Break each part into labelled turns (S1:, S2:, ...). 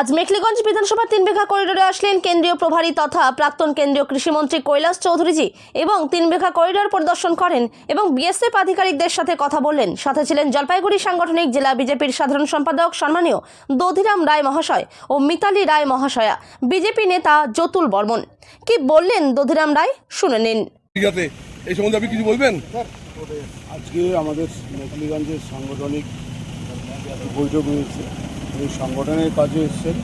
S1: আজ মেখলিগঞ্জ বিধানসভা তিন বিঘা করিডোরে আসলেন কেন্দ্রীয় প্রভারী তথা প্রাক্তন কেন্দ্রীয় কৃষিমন্ত্রী কৈলাস চৌধুরীজি এবং তিন বিঘা করিডোর পরিদর্শন করেন এবং বিএসএফ আধিকারিকদের সাথে কথা বললেন। সাথে ছিলেন জলপাইগুড়ি সাংগঠনিক জেলা বিজেপির সাধারণ সম্পাদক সম্মানীয় দধিরাম রায় মহাশয় ও মিতালি রায় মহাশয়া বিজেপি নেতা জতুল বর্মন। কি বললেন দধিরাম রায়? শুনে নিন।
S2: এই সম্বন্ধে আপনি কিছু বলবেন?
S3: আজকে আমাদের মেখলিগঞ্জের সাংগঠনিক বৈঠক হয়েছে। এই সংগঠনের কাজে এসছেন।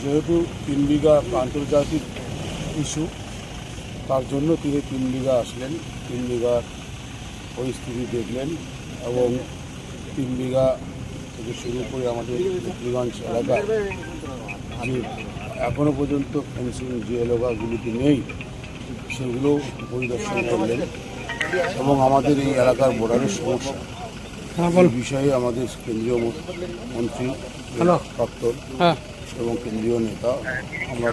S3: যেহেতু তিন বিঘা আন্তর্জাতিক ইস্যু, তার জন্য তিনি তিন বিঘা আসলেন, তিন বিঘার পরিস্থিতি দেখলেন এবং তিন বিঘা থেকে শুরু করে আমাদের মেখলিগঞ্জ এলাকায় যে এখনও পর্যন্ত ফেন্সিং যে এলাকাগুলিতে নেই, সেগুলো পরিদর্শন করলেন এবং আমাদের এই এলাকার বর্ডারের সমস্যা। বিষয়ে আমাদের কেন্দ্রীয় মন- মন্ত্রী প্রাক্তন এবং কেন্দ্রীয় নেতা আমরা